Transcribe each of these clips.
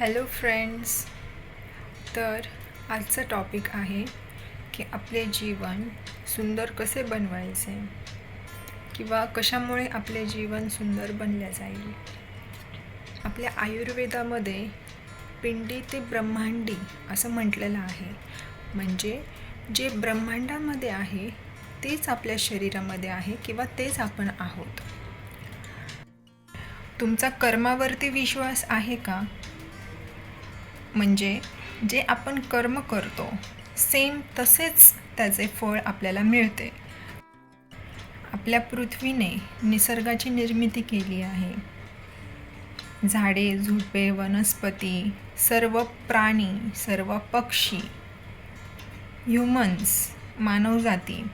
Hello friends तर आजचं topic आहे की आपले जीवन सुंदर कसे बनवायचे किंवा कशामुळे आपले जीवन सुंदर बनले जाईल? आपल्या आयुर्वेदामध्ये पिंडी ते ब्रह्मांडी असं म्हटलेलं आहे. म्हणजे जे ब्रह्मांडामध्ये आहे तेच आपल्या शरीरामध्ये आहे किंवा तेच आपण आहोत. तुमचा कर्मावरती विश्वास आहे का? म्हणजे जे आपण कर्म करतो सेम तसेच त्याचे फळ आपल्याला मिळते. आपल्या पृथ्वीने निसर्गाची निर्मिती केली आहे. झाडे झुडपे वनस्पती सर्व प्राणी सर्व पक्षी ह्युमन्स मानवजाती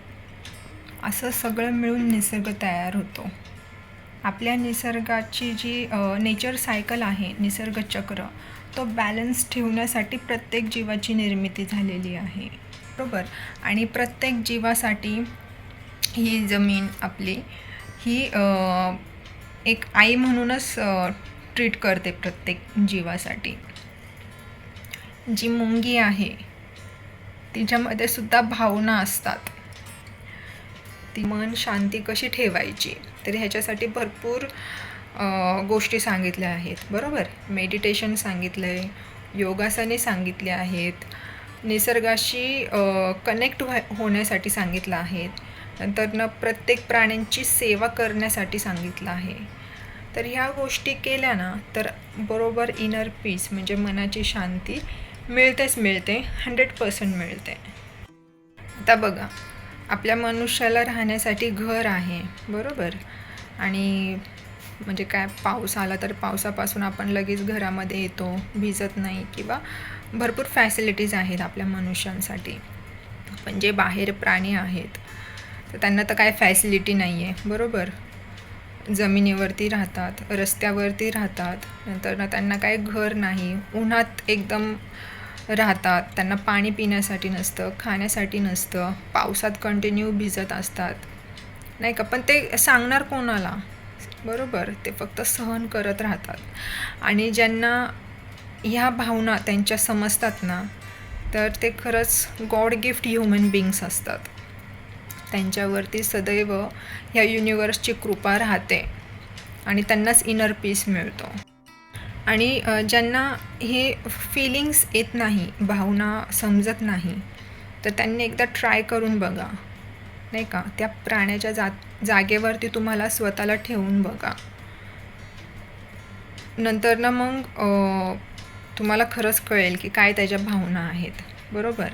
असं सगळं मिळून निसर्ग तयार होतो. आपल्या निसर्गाची जी नेचर सायकल आहे निसर्ग चक्र तो बॅलन्स ठेवण्यासाठी प्रत्येक जीवाची निर्मिती झालेली आहे. बरोबर? आणि प्रत्येक जीवासाठी ही जमीन आपली ही एक आई म्हणूनच ट्रीट करते प्रत्येक जीवासाठी. जी मुंगी आहे तिच्यामध्ये सुद्धा भावना असतात. ती मन शांती कशी ठेवायची? तर ह्याच्यासाठी भरपूर गोष्टी सांगितल्या आहेत. बरोबर? मेडिटेशन सांगितलं आहे योगासने सांगितले आहेत. निसर्गाशी कनेक्ट व्हा होण्यासाठी सांगितलं आहे नंतर न प्रत्येक प्राण्यांची सेवा करण्यासाठी सांगितलं आहे. तर ह्या गोष्टी केल्या ना तर बरोबर इनर पीस म्हणजे मनाची शांती मिळतेच मिळते हंड्रेड पर्सेंट मिळते. आता बघा आपल्या मनुष्याला राहण्यासाठी घर आहे बरोबर? आणि म्हणजे काय पाऊस आला तर पावसापासून आपण लगेच घरामध्ये येतो भिजत नाही किंवा भरपूर फॅसिलिटीज आहेत आपल्या मनुष्यांसाठी. पण जे बाहेर प्राणी आहेत तर त्यांना तर काय फॅसिलिटी नाही आहे बरोबर? जमिनीवरती राहतात रस्त्यावरती राहतात नंतर ना त्यांना काय घर नाही. उन्हात एकदम राहतात. त्यांना पाणी पिण्यासाठी नसतं खाण्यासाठी नसतं. पावसात कंटिन्यू भिजत असतात. नाही का? पण ते सांगणार कोणाला? बरोबर. ते फक्त सहन करत राहतात. आणि ज्यांना ह्या भावना त्यांच्या समजतात ना तर ते खरंच गॉड गिफ्ट ह्युमन बिंग्स असतात. त्यांच्यावरती सदैव ह्या युनिवर्सची कृपा राहते. आणि त्यांनाच इनर पीस मिळतो. आणि ज्यांना हे फिलिंग्स येत नाही भावना समजत नाही तर त्यांनी एकदा ट्राय करून बघा. नाही का? त्या प्राण्याच्या जा जागेवरती तुम्हाला स्वतःला ठेवून बघा. नंतर ना मग तुम्हाला खरंच कळेल की काय त्याच्या भावना आहेत. बरोबर?